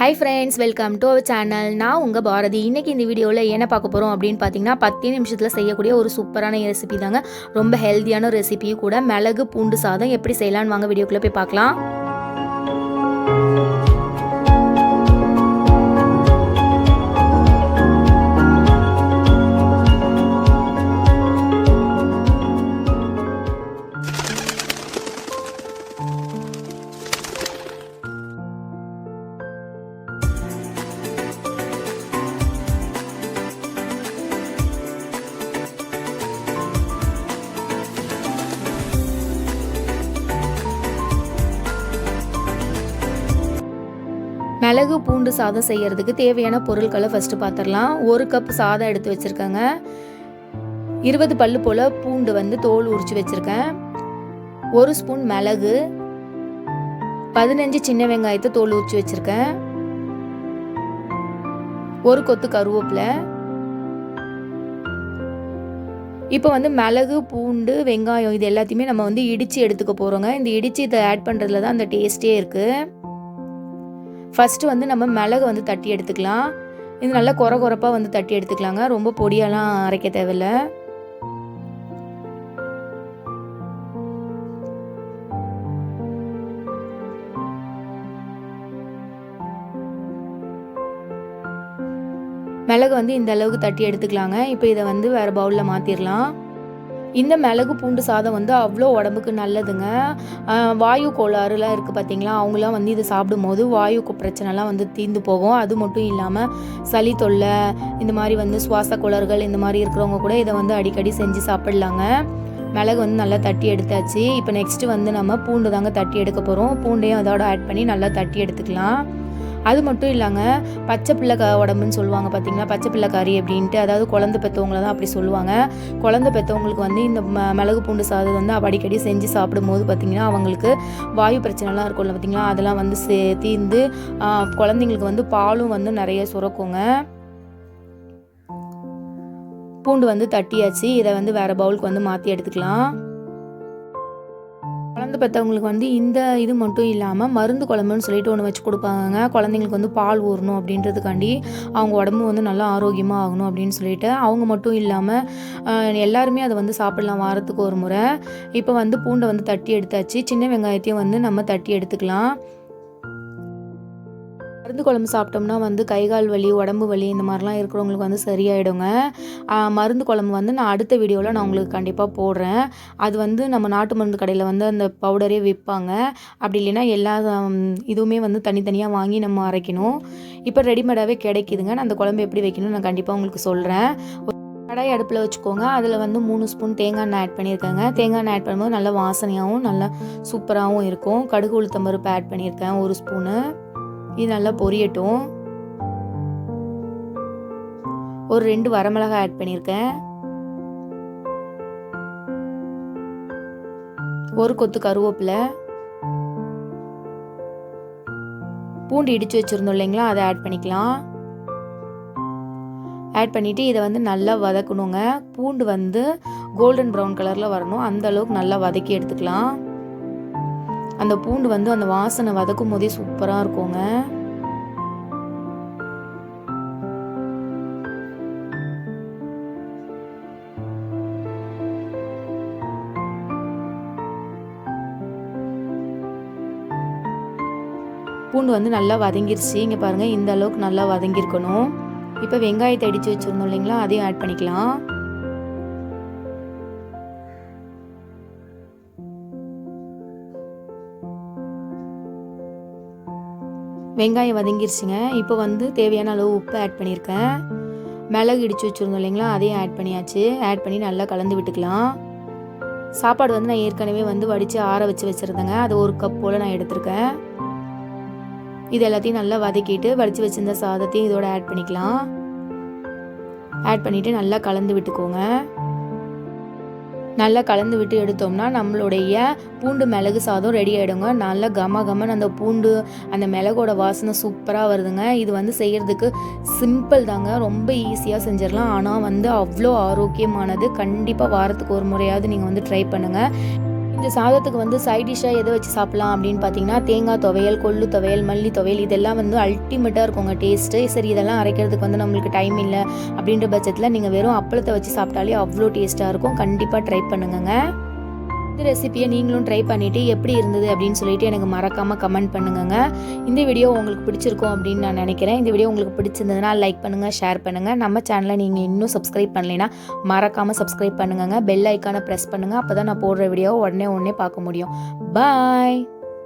Hi friends welcome to our channel நான் உங்கள் பாரதி. இன்றைக்கி இந்த வீடியோவில் என்ன பார்க்க போகிறோம் அப்படின்னு பார்த்தீங்கன்னா பத்து நிமிஷத்தில் செய்யக்கூடிய ஒரு சூப்பரான ரெசிபி தாங்க. ரொம்ப ஹெல்த்தியான ரெசிபியும் கூட மிளகு பூண்டு சாதம் எப்படி செய்யலான்னு வாங்க வீடியோக்குள்ளே போய் பார்க்கலாம். மிளகு பூண்டு சாதம் செய்யறதுக்கு தேவையான பொருட்களை ஃபஸ்ட்டு பார்த்துடலாம் ஒரு கப் சாதம் எடுத்து வச்சுருக்கேங்க. இருபது பல்லு போல் பூண்டு வந்து தோல் உரிச்சு வச்சுருக்கேன். ஒரு ஸ்பூன் மிளகு. பதினஞ்சு சின்ன வெங்காயத்தை தோல் உரிச்சு வச்சுருக்கேன். ஒரு கொத்து கருவேப்பிலை. இப்போ வந்து மிளகு பூண்டு வெங்காயம் இது எல்லாத்தையுமே நம்ம வந்து இடித்து எடுத்துக்க போகிறோங்க இந்த இடித்து இதை ஆட் பண்ணுறதுல தான் அந்த டேஸ்ட்டே இருக்குது ஃபஸ்ட்டு வந்து நம்ம மிளகு வந்து தட்டி எடுத்துக்கலாம். இது நல்லா குறை குறைப்பாக வந்து தட்டி எடுத்துக்கலாங்க. ரொம்ப பொடியெல்லாம் அரைக்க தேவையில்ல. மிளகு வந்து இந்த அளவுக்கு தட்டி எடுத்துக்கலாங்க. இப்போ இதை வந்து வேறு பவுலில் மாற்றிடலாம் இந்த மிளகு பூண்டு சாதம் வந்து அவ்வளோ உடம்புக்கு நல்லதுங்க. வாயு கோளாறுலாம் இருக்குது பார்த்தீங்களா அவங்களாம் வந்து இதை சாப்பிடும்போது வாயு பிரச்சனைலாம் வந்து தீர்ந்து போகும். அது மட்டும் இல்லாமல் சளி தொல்லை இந்த மாதிரி வந்து சுவாச கோளாறுகள் இந்த மாதிரி இருக்கிறவங்க கூட இதை வந்து அடிக்கடி செஞ்சு சாப்பிட்லாங்க. மிளகு வந்து நல்லா தட்டி எடுத்தாச்சு. இப்போ நெக்ஸ்ட்டு வந்து நம்ம பூண்டு தாங்க தட்டி எடுக்க போகிறோம் பூண்டையும் அதோட ஆட் பண்ணி நல்லா தட்டி எடுத்துக்கலாம். அது மட்டும் இல்லைங்க பச்சை பிள்ளை க உடம்புன்னு சொல்லுவாங்க பார்த்தீங்களா பச்சை பிள்ளை கறி அப்படின்ட்டு அதாவது குழந்தை பெற்றவங்கள தான் அப்படி சொல்லுவாங்க. குழந்தை பெற்றவங்களுக்கு வந்து இந்த ம- மிளகு பூண்டு சாதம் வந்து அடிக்கடி செஞ்சு சாப்பிடும்போது பார்த்தீங்கன்னா அவங்களுக்கு வாயு பிரச்சனைலாம் இருக்கும்ல பார்த்தீங்களா அதெல்லாம் வந்து சே தீர்ந்து குழந்தைங்களுக்கு வந்து பாலும் வந்து நிறைய சுரக்குங்க. பூண்டு வந்து தட்டியாச்சு. இதை வந்து வேறு பவுலுக்கு வந்து மாற்றி எடுத்துக்கலாம். குழந்தை பெற்றவங்களுக்கு வந்து இந்த இது மட்டும் இல்லாமல் மருந்து குழம்புன்னு சொல்லிட்டு ஒன்று வச்சு கொடுப்பாங்க. குழந்தைங்களுக்கு வந்து பால் ஊறணும் அப்படின்றதுக்காண்டி அவங்க உடம்பு வந்து நல்லா ஆரோக்கியமாக ஆகணும் அப்படின்னு சொல்லிட்டு அவங்க மட்டும் இல்லாமல் எல்லாருமே அதை வந்து சாப்பிடலாம் வாரத்துக்கு ஒரு முறை. இப்போ வந்து பூண்டை வந்து தட்டி எடுத்தாச்சு. சின்ன வெங்காயத்தையும் வந்து நம்ம தட்டி எடுத்துக்கலாம். மருந்து குழம்பு சாப்பிட்டோம்னா வந்து கை கால் வலி உடம்பு வலி இந்த மாதிரிலாம் இருக்கிறவங்களுக்கு வந்து சரியாயிடுங்க. மருந்து குழம்பு வந்து நான் அடுத்த வீடியோவில் நான் உங்களுக்கு கண்டிப்பாக போடுறேன். அது வந்து நம்ம நாட்டு மருந்து கடையில் வந்து அந்த பவுடரே விற்பாங்க. அப்படி இல்லைன்னா எல்லா இதுவுமே வந்து தனித்தனியாக வாங்கி நம்ம அரைக்கணும். இப்போ ரெடிமேடாகவே கிடைக்குதுங்க. நான் அந்த குழம்பு எப்படி வைக்கணும்னு நான் கண்டிப்பாக உங்களுக்கு சொல்கிறேன் கடாய் அடுப்பில் வச்சுக்கோங்க. அதில் வந்து மூணு ஸ்பூன் தேங்காய் எண்ணெய் ஆட் பண்ணியிருக்கேங்க. தேங்காய் எண்ணெய் ஆட் பண்ணும்போது நல்லா வாசனையாகவும் நல்லா சூப்பராகவும் இருக்கும். கடுகு உளுத்தம்பருப்பு ஆட் பண்ணியிருக்கேன். ஒரு ஸ்பூனு. இது நல்லா பொரியட்டும். ஒரு ரெண்டு வரமிளகாய் ஆட் பண்ணியிருக்கேன் ஒரு கொத்து கருவேப்பிலை. பூண்டு இடித்து வச்சுருந்தோம் இல்லைங்களா அதை ஆட் பண்ணிக்கலாம். ஆட் பண்ணிவிட்டு இதை வந்து நல்லா வதக்கணுங்க. பூண்டு வந்து கோல்டன் ப்ரௌன் கலரில் வரணும். அந்த அளவுக்கு நல்லா வதக்கி எடுத்துக்கலாம். அந்த பூண்டு வந்து அந்த வாசனை வதக்கும் போதே சூப்பராக இருக்குங்க. பூண்டு வந்து நல்லா வதங்கிருச்சு. இங்கே பாருங்கள் இந்த அளவுக்கு நல்லா வதங்கியிருக்கணும். இப்போ வெங்காயத்தை அடித்து வச்சுருந்தோம் இல்லைங்களா அதையும் ஆட் பண்ணிக்கலாம். வெங்காயம் வதங்கிருச்சுங்க. இப்போ வந்து தேவையான அளவு உப்பு ஆட் பண்ணியிருக்கேன் மிளகு இடித்து வச்சுருந்தோம் இல்லைங்களா? அதையும் ஆட் பண்ணியாச்சு. ஆட் பண்ணி நல்லா கலந்து விட்டுக்கலாம். சாப்பாடு வந்து நான் ஏற்கனவே வந்து வடித்து ஆற வச்சு வச்சுருந்தேங்க. அது ஒரு கப் போல் நான் எடுத்திருக்கேன். இது எல்லாத்தையும் நல்லா வதக்கிட்டு வடித்து வச்சுருந்த சாதத்தையும் இதோட ஆட் பண்ணிக்கலாம். ஆட் பண்ணிவிட்டு நல்லா கலந்து விட்டுக்கோங்க. நல்லா கலந்து விட்டு எடுத்தோம்னா நம்மளுடைய பூண்டு மிளகு சாதம் ரெடி ஆகிடுங்க நல்லா கம கமன்னு அந்த பூண்டு அந்த மிளகோட வாசனை சூப்பராக வருதுங்க. இது வந்து செய்கிறதுக்கு சிம்பிள் தாங்க. ரொம்ப ஈஸியாக செஞ்சிடலாம். ஆனால் வந்து அவ்வளோ ஆரோக்கியமானது. கண்டிப்பாக வாரத்துக்கு ஒரு முறையாவது நீங்கள் வந்து ட்ரை பண்ணுங்கள் இந்த சாதத்துக்கு வந்து சைட் டிஷ்ஷாக எதை வச்சு சாப்பிட்லாம் அப்படின்னு பார்த்தீங்கன்னா தேங்காய் துவையல் கொள்ளு துவையல் மல்லி துவையல் இதெல்லாம் வந்து அல்டிமேட்டாக இருக்குங்க டேஸ்ட்டு சரி இதெல்லாம் அரைக்கிறதுக்கு வந்து நம்மளுக்கு டைம் இல்லை அப்படின்ற பட்சத்தில் நீங்கள் வெறும் அப்பளத்தை வச்சு சாப்பிட்டாலே அவ்வளோ டேஸ்ட்டாக இருக்கும். கண்டிப்பாக ட்ரை பண்ணுங்கங்க. இந்த ரெசிபியை நீங்களும் ட்ரை பண்ணிவிட்டு எப்படி இருந்தது அப்படின்னு சொல்லிட்டு எனக்கு மறக்காமல் கமெண்ட் பண்ணுங்கங்க. இந்த வீடியோ உங்களுக்கு பிடிச்சிருக்கும் அப்படின்னு நான் நினைக்கிறேன். இந்த வீடியோ உங்களுக்கு பிடிச்சிருந்ததுன்னா லைக் பண்ணுங்கள் ஷேர் பண்ணுங்கள் நம்ம சேனலை நீங்கள் இன்னும் சப்ஸ்கிரைப் பண்ணலைன்னா மறக்காமல் சப்ஸ்கிரைப் பண்ணுங்கங்க. பெல் ஐக்கானை ப்ரெஸ் பண்ணுங்கள் அப்போ தான் நான் போடுற வீடியோவை உடனே உடனே பார்க்க முடியும். பாய்